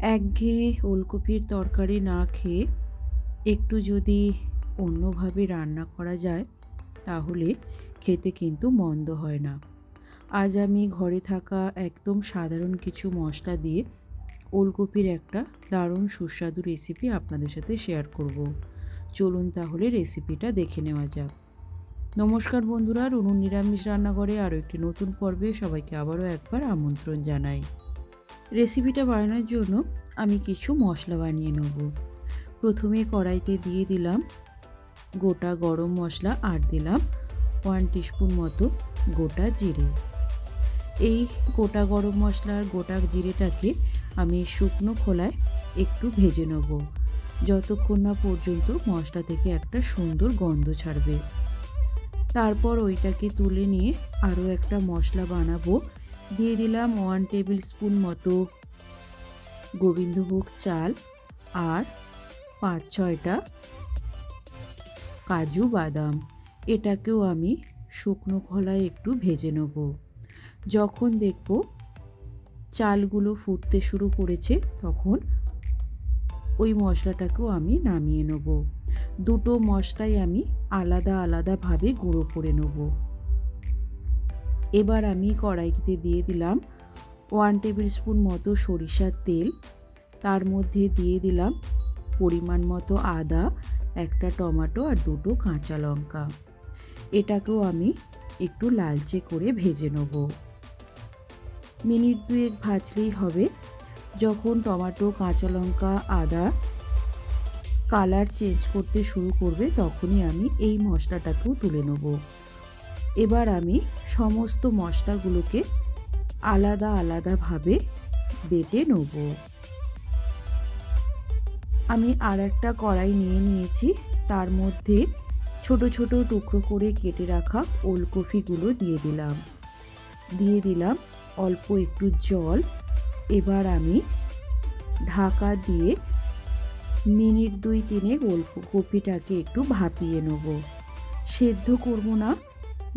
একঘেয়ে ওলকপির তরকারি না খেয়ে একটু যদি অন্যভাবে রান্না করা যায়, তাহলে খেতে কিন্তু মন্দ হয় না। আজ আমি ঘরে থাকা একদম সাধারণ কিছু মশলা দিয়ে ওলকপির একটা দারুণ সুস্বাদু রেসিপি আপনাদের সাথে শেয়ার করব। চলুন তাহলে রেসিপিটা দেখে নেওয়া যাক। নমস্কার বন্ধুরা, রুনুর নিরামিষ রান্নাঘরে আরও একটি নতুন পর্বে সবাইকে আবারও একবার আমন্ত্রণ জানাই। রেসিপিটা বানানোর জন্য আমি কিছু মশলা বানিয়ে নেব। প্রথমে কড়াইতে দিয়ে দিলাম গোটা গরম মশলা আর দিলাম ওয়ান টিস্পুন মতো গোটা জিরে। এই গোটা গরম মশলার গোটা জিরেটাকে আমি শুকনো খোলায় একটু ভেজে নেব। যতক্ষণ না পর্যন্ত মশলা থেকে একটা সুন্দর গন্ধ ছাড়বে। তারপর ওইটাকে তুলে নিয়ে আরও একটা মশলা বানাবো দিয়ে দিলাম ওয়ান টেবিল স্পুন মতো গোবিন্দভোগ চাল আর পাঁচ ছয়টা কাজু বাদাম। এটাকেও আমি শুকনো খোলায় একটু ভেজে নেব। যখন দেখব চালগুলো ফুটতে শুরু করেছে, তখন ওই মশলাটাকেও আমি নামিয়ে নেব। দুটো মশলাই আমি আলাদা আলাদাভাবে গুঁড়ো করে নেব। এবার আমি কড়াইতে দিয়ে দিলাম ওয়ান টেবিল স্পুন মতো সরিষার তেল। তার মধ্যে দিয়ে দিলাম পরিমাণ মতো আদা, একটা টমেটো আর দুটো কাঁচা লঙ্কা। এটাকেও আমি একটু লালচে করে ভেজে নেব। মিনিট দুয়েক ভাজলেই হবে। যখন টমেটো, কাঁচা লঙ্কা, আদা কালার চেঞ্জ করতে শুরু করবে, তখনই আমি এই মশলাটাকেও তুলে নেব। এবার আমি সমস্ত মশলাগুলোকে আলাদা আলাদাভাবে বেটে নেব। আমি আর একটা কড়াই নিয়ে নিয়েছি। তার মধ্যে ছোট ছোট টুকরো করে কেটে রাখা ওলকপিগুলো দিয়ে দিলাম। দিয়ে দিলাম অল্প একটু জল। এবার আমি ঢাকা দিয়ে মিনিট দুই তিনে ওলকপিটাকে একটু ভাপিয়ে নেব। সেদ্ধ করব না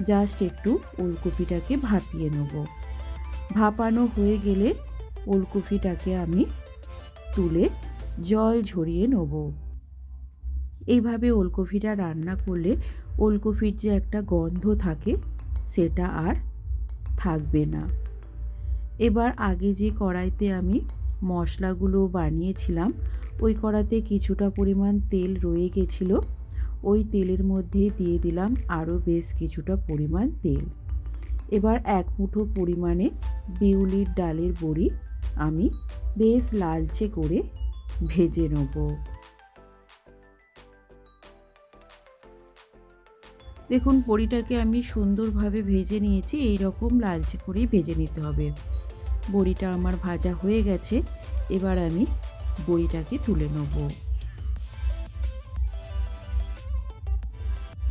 জাস্ট একটু ওলকপিটাকে ভাপিয়ে নেব। ভাপানো হয়ে গেলে ওলকপিটাকে আমি তুলে জল ঝরিয়ে নেব। এইভাবে ওলকপিটা রান্না করলে ওলকপির যে একটা গন্ধ থাকে, সেটা আর থাকবে না। এবার আগে যে কড়াইতে আমি মশলাগুলো বানিয়েছিলাম, ওই কড়াতে কিছুটা পরিমাণ তেল রয়ে গেছিল। ওই তেলের মধ্যে দিয়ে দিলাম আরও বেশ কিছুটা পরিমাণ তেল। এবার এক মুঠো পরিমাণে বিউলির ডালের বড়ি আমি বেশ লালচে করে ভেজে নেব। দেখুন, বড়িটাকে আমি সুন্দরভাবে ভেজে নিয়েছি এই রকম লালচে করেই ভেজে নিতে হবে। বড়িটা আমার ভাজা হয়ে গেছে, এবার আমি বড়িটাকে তুলে নেব।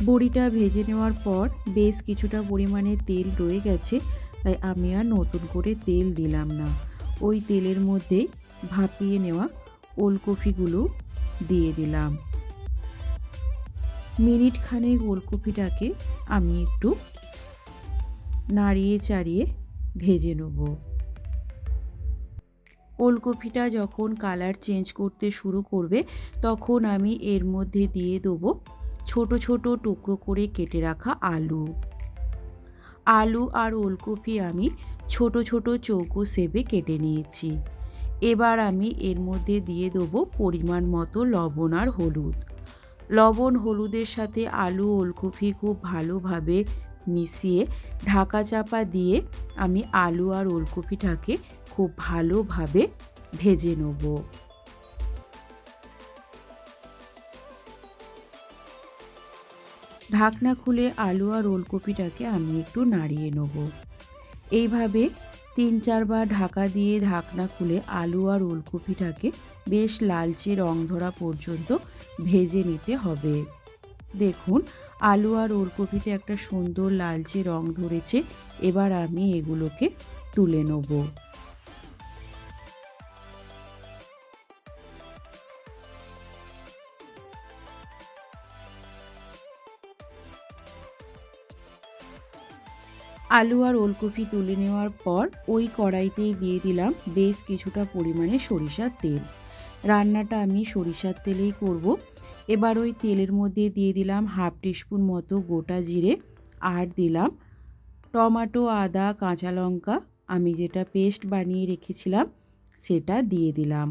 বড়িটা ভেজে নেওয়ার পর বেশ কিছুটা পরিমাণে তেল রয়ে গেছে, তাই আমি আর নতুন করে তেল দিলাম না। ওই তেলের মধ্যে ভাপিয়ে নেওয়া ওলকপিগুলো দিয়ে দিলাম। মিনিট খানেক ওলকপিটাকে আমি একটু নাড়িয়ে চাড়িয়ে ভেজে নেব। ওলকপিটা যখন কালার চেঞ্জ করতে শুরু করবে, তখন আমি এর মধ্যে দিয়ে দেবো ছোট ছোট টুকরো করে কেটে রাখা আলু। আলু আর ওলকপি আমি ছোট ছোট চৌকো সেবে কেটে নিয়েছি। এবার আমি এর মধ্যে দিয়ে দেবো পরিমাণ মতো লবণ আর হলুদ। লবণ, হলুদের সাথে আলু, ওলকপি খুব ভালোভাবে মিশিয়ে ঢাকা চাপা দিয়ে আমি আলু আর ওলকপিটাকে খুব ভালোভাবে ভেজে নেব। ঢাকনা খুলে আলু আর ওলকপিটাকে আমি একটু নাড়িয়ে নেব। এইভাবে তিন চারবার ঢাকা দিয়ে ঢাকনা খুলে আলু আর ওলকপিটাকে বেশ লালচে রং ধরা পর্যন্ত ভেজে নিতে হবে। দেখুন, আলু আর ওলকপিতে একটা সুন্দর লালচে রং ধরেছে। এবার আমি এগুলোকে তুলে নেব। আলু আর ওলকপি তুলে নেওয়ার পর ওই কড়াইতেই দিয়ে দিলাম বেশ কিছুটা পরিমাণে সরিষার তেল। রান্নাটা আমি সরিষার তেলেই করব। এবার ওই তেলের মধ্যে দিয়ে দিলাম হাফ টিস্পুন মতো গোটা জিরে আর দিলাম টমাটো, আদা, কাঁচা লঙ্কা। আমি যেটা পেস্ট বানিয়ে রেখেছিলাম সেটা দিয়ে দিলাম।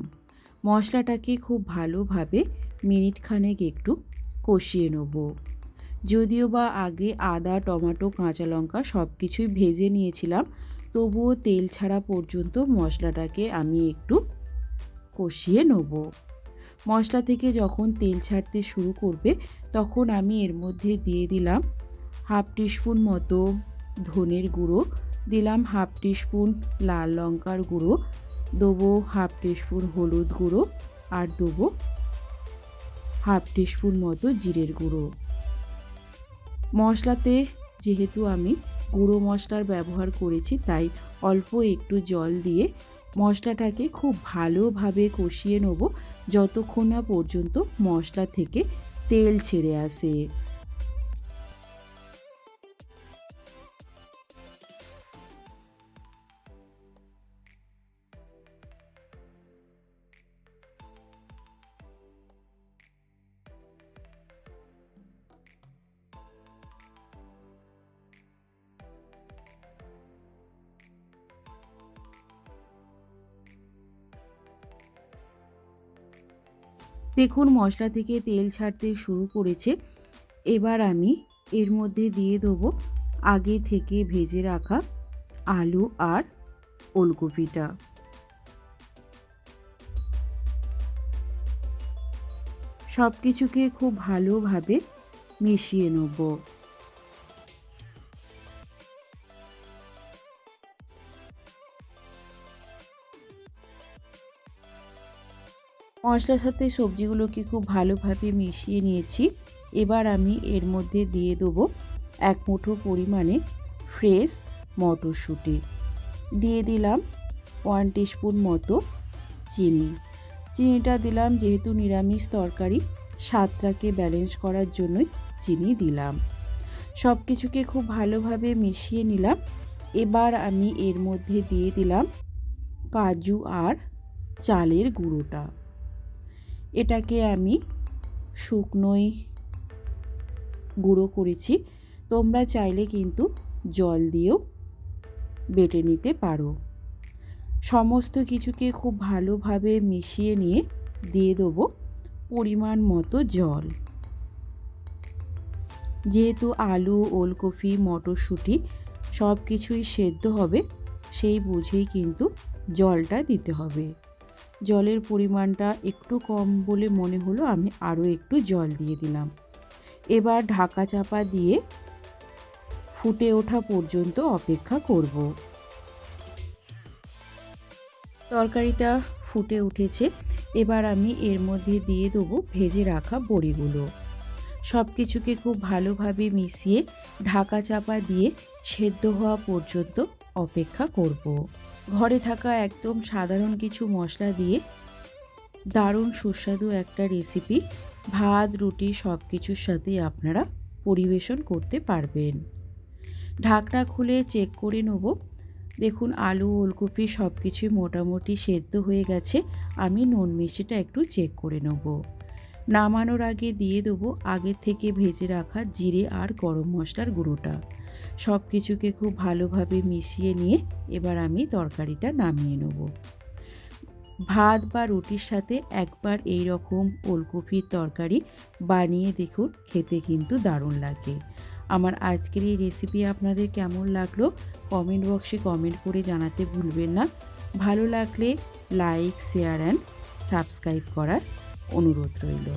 মশলাটাকে খুব ভালোভাবে মিনিট খানেক একটু কষিয়ে নেব। যদিও বা আগে আদা, টমেটো, কাঁচা লঙ্কা সব কিছুই ভেজে নিয়েছিলাম, তবুও তেল ছাড়া পর্যন্ত মশলাটাকে আমি একটু কষিয়ে নেব। মশলা থেকে যখন তেল ছাড়তে শুরু করবে, তখন আমি এর মধ্যে দিয়ে দিলাম হাফ টিস্পুন মতো ধনের গুঁড়ো, দিলাম হাফ টিস্পুন লাল লঙ্কার গুঁড়ো, দেবো হাফ টিস্পুন হলুদ গুঁড়ো আর দেবো হাফ টিস্পুন মতো জিরের গুঁড়ো। মশলাতে যেহেতু আমি গুঁড়ো মশলার ব্যবহার করেছি, তাই অল্প একটু জল দিয়ে মশলাটাকে খুব ভালোভাবে কষিয়ে নেব, যতক্ষণ না পর্যন্ত মশলা থেকে তেল ছেড়ে আসে। দেখুন, মশলা থেকে তেল ছাড়তে শুরু করেছে। এবার আমি এর মধ্যে দিয়ে দেবো আগে থেকে ভেজে রাখা আলু আর ওলকপিটা। সব কিছুকে খুব ভালোভাবে মিশিয়ে নেব। মশলার সাথে সবজিগুলোকে খুব ভালোভাবে মিশিয়ে নিয়েছি। এবার আমি এর মধ্যে দিয়ে দেবো এক মুঠো পরিমাণে ফ্রেশ মটরশুঁটি। দিয়ে দিলাম ওয়ান টিস্পুন মতো চিনি। চিনিটা দিলাম যেহেতু নিরামিষ তরকারি, স্বাদটাকে ব্যালেন্স করার জন্যই চিনি দিলাম। সব কিছুকে খুব ভালোভাবে মিশিয়ে নিলাম। এবার আমি এর মধ্যে দিয়ে দিলাম কাজু আর চালের গুঁড়োটা। এটাকে আমি শুকনোই গুঁড়ো করেছি। তোমরা চাইলে কিন্তু জল দিয়েও বেটে নিতে পারো। সমস্ত কিছুকে খুব ভালোভাবে মিশিয়ে নিয়ে দিয়ে দেবো পরিমাণ মতো জল। যেহেতু আলু, ওলকপি, মটরশুঁটি সব কিছুই সেদ্ধ হবে, সেই বুঝেই কিন্তু জলটা দিতে হবে। জলের পরিমাণটা একটু কম বলে মনে হলো, আমি আরও একটু জল দিয়ে দিলাম। এবার ঢাকা চাপা দিয়ে ফুটে ওঠা পর্যন্ত অপেক্ষা করব। তরকারিটা ফুটে উঠেছে, এবার আমি এর মধ্যে দিয়ে দেবো ভেজে রাখা বড়িগুলো। সব কিছুকে খুব ভালোভাবে মিশিয়ে ঢাকা চাপা দিয়ে সেদ্ধ হওয়া পর্যন্ত অপেক্ষা করব। ঘরে থাকা একদম সাধারণ কিছু মশলা দিয়ে দারুণ সুস্বাদু একটা রেসিপি ভাত, রুটি সব কিছুর সাথে আপনারা পরিবেশন করতে পারবেন। ঢাকনা খুলে চেক করে নেব। দেখুন আলু, ওলকপি সব কিছুই মোটামুটি সেদ্ধ হয়ে গেছে। আমি নুন মিষ্টিটা একটু চেক করে নেব। নামানোর আগে দিয়ে দেবো আগে থেকে ভেজে রাখা জিরে আর গরম মশলার গুঁড়োটা। সব কিছুকে খুব ভালোভাবে মিশিয়ে নিয়ে এবার আমি তরকারিটা নামিয়ে নেব। ভাত বা রুটির সাথে একবার এই রকম ওলকপির তরকারি বানিয়ে দেখুন, খেতে কিন্তু দারুণ লাগে। আমার আজকের এই রেসিপি আপনাদের কেমন লাগল? কমেন্ট বক্সে কমেন্ট করে জানাতে ভুলবেন না। ভালো লাগলে লাইক শেয়ার অ্যান্ড সাবস্ক্রাইব করার অনুরোধ রইল।